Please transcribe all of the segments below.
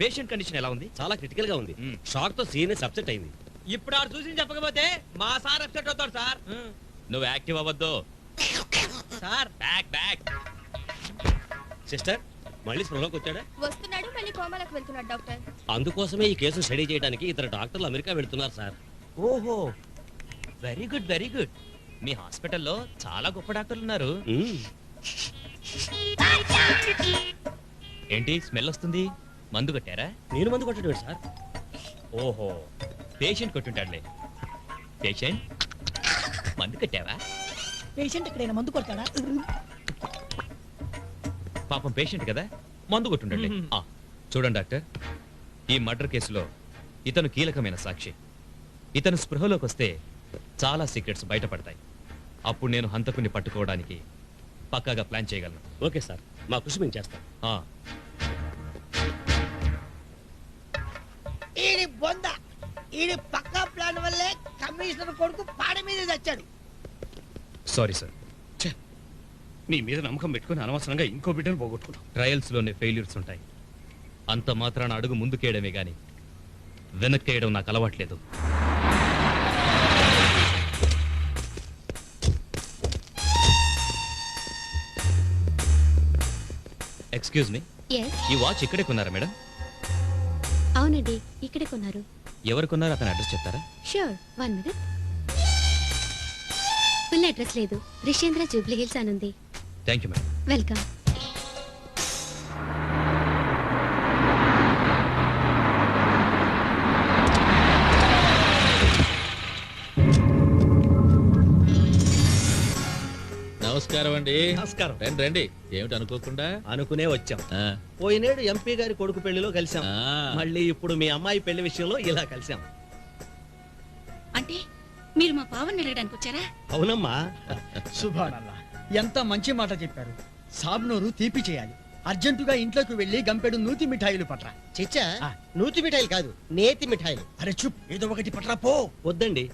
Patient condition ఎలా ఉంది? చాలా క్రిటికల్గా ఉంది. షాక్తో సీరియస్ అప్సెట్ అయింది. ఇప్పుడు ఆడు చూసి చెప్పకపోతే మా సార్ అప్సెట్ అవుతాడు సార్. నువ్వు యాక్టివ్ అవ్వద్దు. సార్. బ్యాక్ బ్యాక్ సిస్టర్ మళ్ళీ స్పృహలోకి వచ్చాడా? వస్తున్నాడు మళ్ళీ కోమాలకు వెళ్తున్నాడు డాక్టర్. అందుకోసమే ఈ కేసు స్టడీ చేయడానికి ఇద్దరు డాక్టర్లు అమెరికా వెళ్తున్నారు సార్. ఓహో. వెరీ గుడ్ వెరీ గుడ్ మీ హాస్పిటల్లో చాలా గొప్ప డాక్టర్లు ఉన్నారు. మ్మ్. ఏంటి స్మెల్ వస్తుంది? మందు కట్టారా? నేను మందు కొట్టడం సార్. ఓహో పేషెంట్ కొట్టుంటాడులే. పేషెంట్ మందు కట్టావా? పేషెంట్ ఎక్కడైనా మందు కొడతాడా? పాపం పేషెంట్ కదా మందు కొట్టుంటాడులే. ఆ, చూడండి డాక్టర్ ఈ మర్డర్ కేసులో ఇతను కీలకమైన సాక్షి. ఇతను స్పృహలోకి వస్తే చాలా సీక్రెట్స్ బయటపడతాయి. అప్పుడు నేను హంతకుని పట్టుకోవడానికి పక్కాగా ప్లాన్ చేయగలను. Okay sir. మా కృషి మేము చేస్తాం. ఆ, ఈడి బొంద. ఈడి పక్కా ప్లాన్ వల్లే కమిషనర్ కొడుకు పాడ మీద చచ్చాడు. Sorry sir. మీ మీద నమ్మకం పెట్టుకుని అనవసరంగా ఇంకో బిడ్డను పోగొట్టుకున్నాం ట్రయల్స్లోనే ఫెయిల్యూర్స్ ఉంటాయి. అంత మాత్రాన అడుగు ముందుకేయడమే గాని వెనక్కేయడం నాకు అలవాట్లేదు. ఎక్స్క్యూజ్ మీ ఈ వాచ్ ఇక్కడే కొన్నారా మేడం అవునండి ఇక్కడే కొన్నారు. ఎవరు కొన్నారో? అతని అడ్రస్ చెప్తారా? Sure one minute full address లేదు. రిషేంద్ర జూబ్లీ హిల్స్ అని ఉంది థ్యాంక్ యూ మేడం వెల్కమ్ నమస్కారం అండి. నమస్కారం. రండి రండి. ఏమిటి అనుకోకుండా? అనుకునే వచ్చాం. ఆ, పోయినేడు ఎంపీ గారి కొడుకు పెళ్ళిలో కలిసాం ఆ, మళ్ళీ ఇప్పుడు మీ అమ్మాయి పెళ్ళి విషయంలో ఇలా కలిసాం అంటే మీరు మా పావని అడగడానికి వచ్చారా? అవునమ్మా. సుభానల్లా ఎంత మంచి మాట చెప్పారు. సాబ్నోరు తీపి చేయాలి. అర్జెంటుగా ఇంట్లోకి వెళ్ళి గంపెడు నూతి మిఠాయిలు పట్రా. చిచ్చా ఆ. నూతి మిఠాయిలు కాదు నేతి మిఠాయిలు. అరే చుప్ ఏదో ఒకటి పట్రా పో. వద్దండి.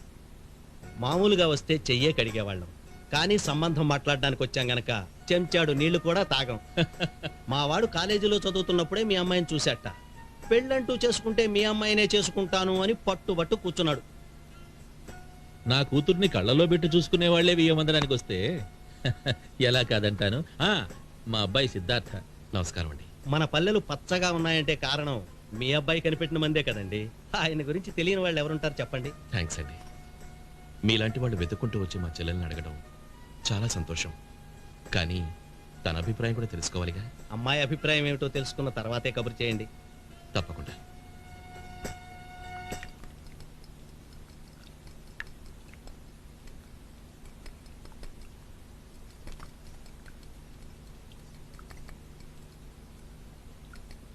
మామూలుగా వస్తే చెయ్యే కడిగేవాళ్ళం. కానీ సంబంధం మాట్లాడడానికి వచ్చాం గనక చెంచాడు నీళ్ళు కూడా తాగం. మా వాడు కాలేజీలో చదువుతున్నప్పుడే మీ అమ్మాయిని చూశాట. పెళ్ళంటూ చేసుకుంటే మీ అమ్మాయినే చేసుకుంటాను అని పట్టుబట్టు కూర్చున్నాడు. నా కూతుర్ని కళ్ళలో పెట్టి చూసుకునే వాళ్ళే వియ్యమందడానికి వస్తే ఎలా కాదంటాను? ఆ మా అబ్బాయి సిద్ధార్థ. నమస్కారం అండి. మన పల్లెలు పచ్చగా ఉన్నాయంటే కారణం మీ అబ్బాయి కనిపెట్టిన మందే కదండి. ఆయన గురించి తెలియని వాళ్ళు ఎవరుంటారు చెప్పండి. థ్యాంక్స్ అండి. మీలాంటి వాళ్ళు వెతుక్కుంటూ వచ్చి మా చెల్లెల్ని అడగడం చాలా సంతోషం. కానీ తన అభిప్రాయం కూడా తెలుసుకోవాలిగా. అమ్మాయి అభిప్రాయం ఏమిటో తెలుసుకున్న తర్వాతే కబురు చేయండి. తప్పకుండా.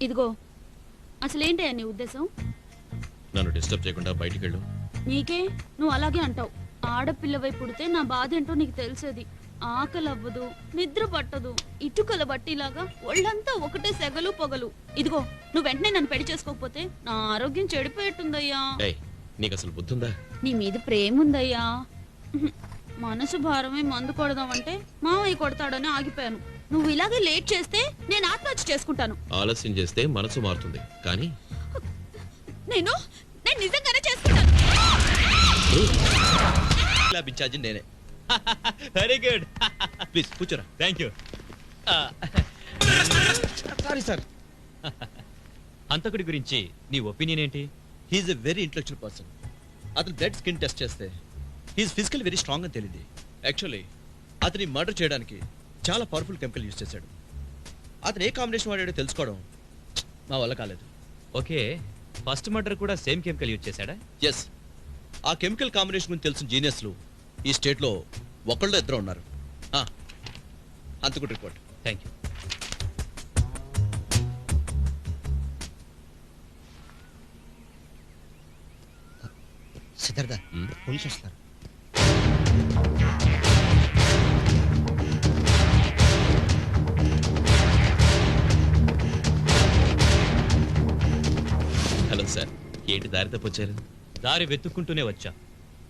ఇదిగో అసలేంటి నీ ఉద్దేశం? నన్ను డిస్టర్బ్ చేయకుండా బయటికి వెళ్ళు. నీకే? నువ్వు అలాగే అంటావు. ఆడపిల్లవై పుడితే నా బాధ ఏంటో నీకు తెలిసేది. ఆకలి అవ్వదు నిద్ర పట్టదు. ఇటుకల బట్టిలాగా ఒళ్ళంతా ఒకటే సెగలు పొగలు. ఇదిగో నువ్వు వెంటనే నన్ను పెళ్ళి చేసుకోకపోతే నా ఆరోగ్యం చెడిపోయేట్టుందయ్యా. నీకు అసలు బుద్ధుందా? నీ మీద ప్రేమ ఉందయ్యా. మనసు భారమే మందు కొడదామంటే మావయ్య కొడతాడని ఆగిపోయాను. నువ్వు ఇలాగే లేట్ చేస్తే నేను ఆత్మహత్య చేసుకుంటాను. ఆలస్యం చేస్తే మనసు మారుతుంది. కానీ? నేను నేను నిజంగానే చేసుకుంటాను. లభించాల్సింది నేనే. వెరీ గుడ్ ప్లీజ్ కూర్చోరా. థ్యాంక్ యూ సారీ సార్ హంతకుడి గురించి నీ ఒపీనియన్ ఏంటి? He's a very intellectual person అతను బ్లడ్ స్కిన్ టెస్ట్ చేస్తే హీఈస్ ఫిజికల్ వెరీ స్ట్రాంగ్ అని తెలియదు. యాక్చువల్లీ అతని మర్డర్ చేయడానికి చాలా పవర్ఫుల్ కెమికల్ యూజ్ చేశాడు. అతను ఏ కాంబినేషన్ వాడాడో తెలుసుకోవడం మా వల్ల కాలేదు. ఓకే ఫస్ట్ మర్డర్ కూడా సేమ్ కెమికల్ యూజ్ చేశాడా? ఎస్ ఆ కెమికల్ కాంబినేషన్ గురించి తెలిసిన జీనియస్లు ఈ స్టేట్లో ఒకళ్ళు ఇద్దరు ఉన్నారు. అంతకుడు report. Thank you Siddhartha um, police వస్తారు హలో సార్ ఏంటి దారి తప్పొచ్చారు దారి వెతుక్కుంటూనే వచ్చా.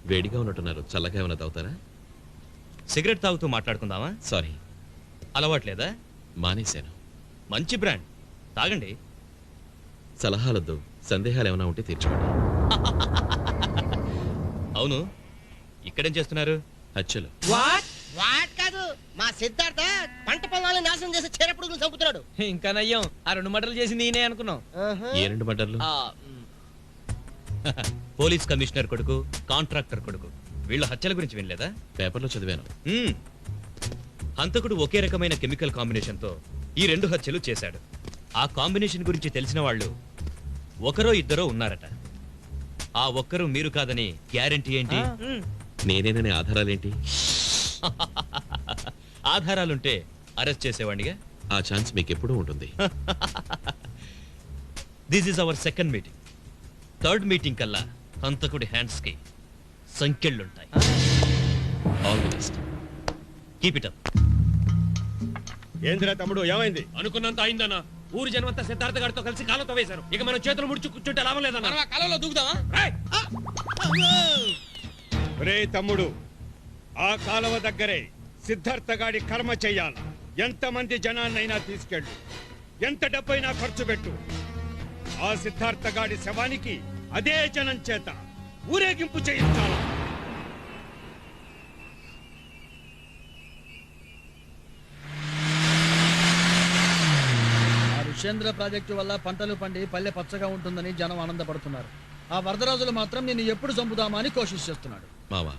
వేడిగా ఉన్నట్టున్నారు. చల్లగా ఏమైనా తాగుతారా? సిగరెట్ తాగుతూ మాట్లాడుకుందామా? సారీ. అలవాట్లేదా? మానేశాను. మంచి బ్రాండ్. తాగండి. సలహాలొద్దు. సందేహాలు ఏమైనా ఉంటే తీర్చండి అవును. ఇక్కడేం చేస్తున్నారు? హత్యలు. వాట్? వాట్ కాదు. మా సిద్ధార్థ పంట పొలాలను నాశనం చేసి చీరపుడుగులు చంపుతున్నాడు. ఇంకా నయ్యం. ఆ రెండు మటలు చేసింది నేనే అనుకున్నాం. ఏ రెండు మర్డర్లు ఆ, మ్, పోలీస్ కమిషనర్ కొడుకు కాంట్రాక్టర్ కొడుకు. వీళ్ళ హత్యల గురించి వినలేదా? పేపర్లో చదివాను. మ్మ్. హంతకుడు ఒకే రకమైన కెమికల్ కాంబినేషన్తో ఈ రెండు హత్యలు చేశాడు. ఆ కాంబినేషన్ గురించి తెలిసిన వాళ్ళు ఒకరో ఇద్దరో ఉన్నారట. ఆ ఒక్కరు మీరు కాదని గ్యారెంటీ ఏంటి. నేనేననే ఆధారాలేంటి? ఆధారాలుంటే అరెస్ట్ చేసేవాడిగా ఆ ఛాన్స్ మీకు ఎప్పుడూ ఉంటుంది. This is our second meeting third meeting కల్లా హంతకుడి హ్యాండ్స్కి సంఖ్యలుంటాయి. All the best keep it up ఏందిరా తమ్ముడు ఏమైంది? అనుకున్నంత అయిందన్న. ఊరి జనమంతా సిద్ధార్థ గారితో కలిసి కాలంతో వేశారు. ఇక మనం చేతులు ముడుచు కూర్చుంటే లాభం లేదన్న. కాలంలో దూకుదామా రే తమ్ముడు ఆ కాలువ దగ్గరే సిద్ధార్థ గాడి కర్మ చెయ్యాల ఎంతమంది జనాన్నైనా తీసుకెళ్ళు. ఎంత డబ్బైనా ఖర్చు పెట్టు. ఆ సిద్ధార్థ గాడి శవానికి అదే జనం చేత ఊరేగింపు చేయించాలా? ఋషేంద్ర ప్రాజెక్టు వల్ల పంటలు పండి పల్లె పచ్చగా ఉంటుందని జనం ఆనందపడుతున్నారు. ఆ వరదరాజులు మాత్రం నిన్ను ఎప్పుడు చంపుదామా అని కోషిష్ చేస్తున్నాడు. మావా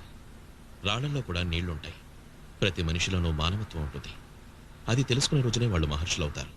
రాళ్ళలో కూడా నీళ్ళుంటాయి. ప్రతి మనిషిలోనూ మానవత్వం ఉంటుంది. అది తెలుసుకునే రోజునే వాళ్ళు మహర్షులు అవుతారు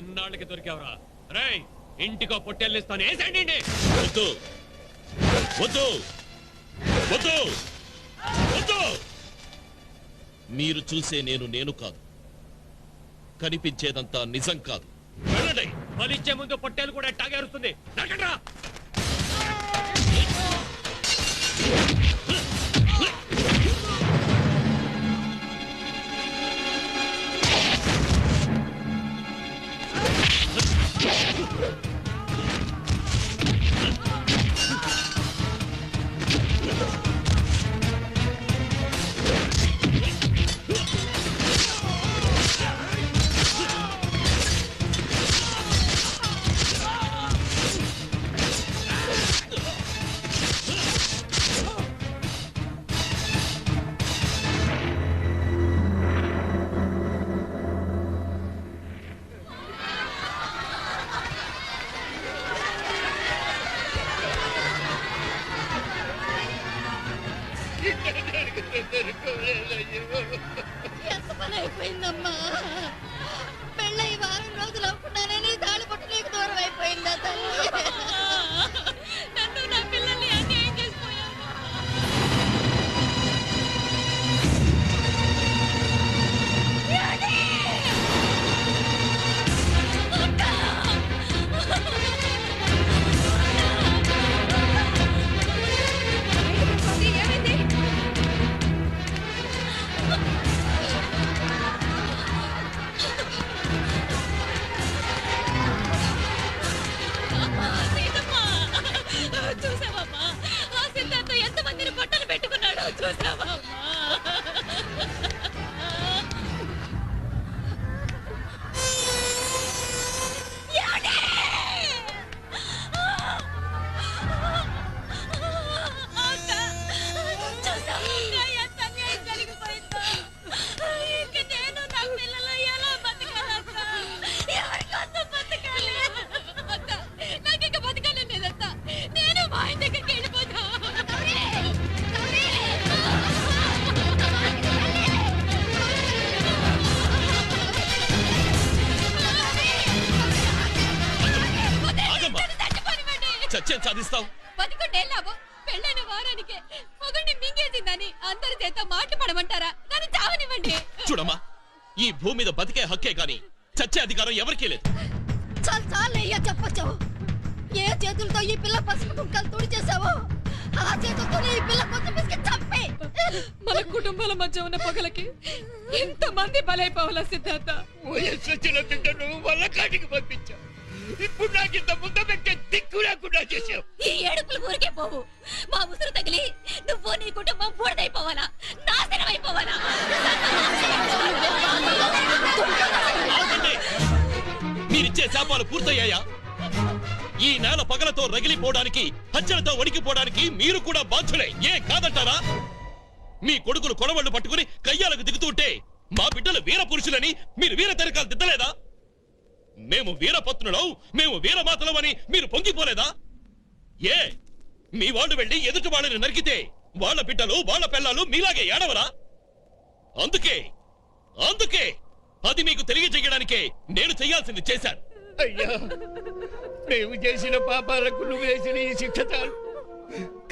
ఎన్నాళ్ళకి దొరికావరా? రేయ్ ఇంటికో పొట్టెల్లిస్తాను వేసేయండి వద్దు. వద్దు. వద్దు. వద్దు. మీరు చూసే నేను నేను కాదు. కనిపించేదంతా నిజం కాదు. వెళ్ళండి. బలిచ్చే ముందు పొట్టేలు కూడా ఎట్టాగే అరుస్తుంది. నరకండ్రా. ఎంత పని సత్యం సాధిస్తావు? పదకొండేళ్ళావు పెళ్ళైన వారానికే మొగుడిని మింగేసిందని అందరి చేత మాట పడమంటారా? నన్ను చావనివ్వండి. చూడమ్మా ఈ భూమి మీద బతికే హక్కే గాని చచ్చే అధికారం ఎవరికీ లేదు. చాలు చాలయ్యా చెప్పచ్చు ఏ చేతులతో ఈ పిల్ల పసుపు కుక్కలు తుడి చేసావో ఆ చేతులతో ఈ పిల్ల కొంచెం పిసికి చంపే. మన కుటుంబాల మధ్య ఉన్న పగలకి ఎంత మంది బలైపోవాలా సిద్ధార్థ? వయస్సు వచ్చిన బిడ్డను వల్ల కాటికి పంపించావు ఇప్పుడు నాకు ఇంత ముంద పెట్టే దిక్కు లేకుండా చేసావు ఈ ఏడుపులు ఊరికే పోవు. మా ఉసురు తగిలి నువ్వు నీ కుటుంబం బూడిదైపోవాలా? నాశనం అయిపోవాలా! మీరిచ్చే శాపాలు పూర్తయ్యాయా? ఈ నేల పగలతో రగిలిపోవడానికి హత్యలతో వణికిపోవడానికి మీరు కూడా బాధ్యులే. ఏ కాదంటారా? మీ కొడుకులు కొడవళ్ళు పట్టుకుని కయ్యాలకు దిగుతుంటే మా బిడ్డలు వీర పురుషులని మీరు వీర తెరకాలు దిద్దలేదా? మేము వీరపత్నులం మేము వీరమాతలం అని మీరు పొంగిపోలేదా? ఏ మీ వాళ్ళు వెళ్ళి ఎదుటి వాళ్ళని నరికితే వాళ్ళ బిడ్డలు వాళ్ళ పిల్లలు మీలాగే ఏడవరా? అందుకే అందుకే అది మీకు తెలియజేయడానికే నేను చెయ్యాల్సింది చేశాను. అయ్యా మేము చేసిన పాపాలకు నువ్వు వేసిన ఈ శిక్ష చాలు.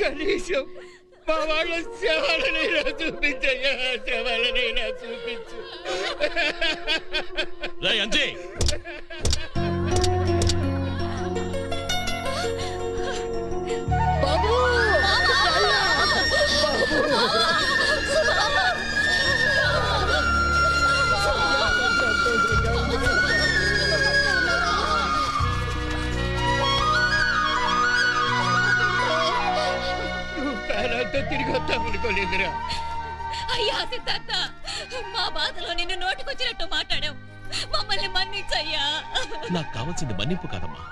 కనీసం మా వాళ్ళ శవాలనైనా చూపించయ్యా శవాలనైనా చూపించు. రే అంజయ్ కావాల్సింది మన్నింపు కాదమ్మా.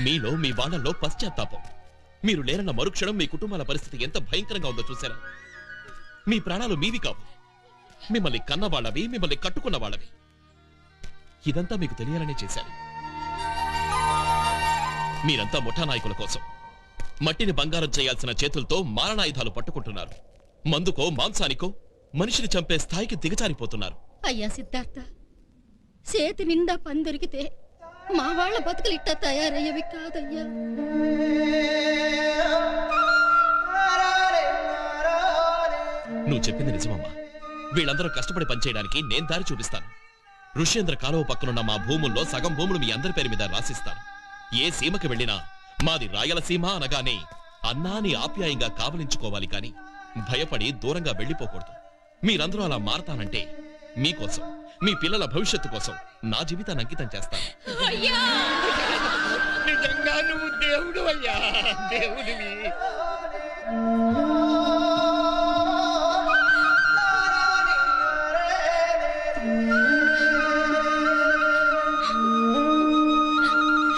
మీలో మీ వాళ్ళలో పశ్చాత్తాపం. మీరు లేరన్న మరుక్షణం మీ కుటుంబాల పరిస్థితి ఎంత భయంకరంగా ఉందో చూసారా మీ ప్రాణాలు మీవి కావు. మిమ్మల్ని కన్న వాళ్ళవి మిమ్మల్ని కట్టుకున్న వాళ్ళవి. ఇదంతా మీకు తెలియాలనే చేశాను. మీరంతా ముఠా నాయకుల కోసం. మట్టిని బంగారం చేయాల్సిన చేతులతో మారణాయుధాలు పట్టుకుంటున్నారు. మందుకో మాంసానికో మనిషిని చంపే స్థాయికి దిగజారిపోతున్నారు. అయ్యా సిద్ధార్థ చేతి నిండా పని దొరికితే మా వాళ్ళ బతుకులు ఇట్ట తయారయ్యేవి కాదయ్యా. నువ్వు చెప్పింది నిజమమ్మా. వీళ్ళందరూ కష్టపడి పనిచేయడానికి నేను దారి చూపిస్తాను. ఋష్యేంద్ర కాలువ పక్కనున్న మా భూముల్లో సగం భూములు మీ అందరి పేరు మీద రాసిస్తాను. ఏ సీమకి వెళ్ళినా మాది రాయలసీమ అనగానే అన్నాని ఆప్యాయంగా కావలించుకోవాలి కాని భయపడి దూరంగా వెళ్ళిపోకూడదు. మీరందరూ అలా మారతానంటే మీకోసం మీ పిల్లల భవిష్యత్తు కోసం నా జీవితాన్ని అంకితం చేస్తాను. అయ్యా! నిజంగా నువ్వు దేవుడు అయ్యా దేవుడివి.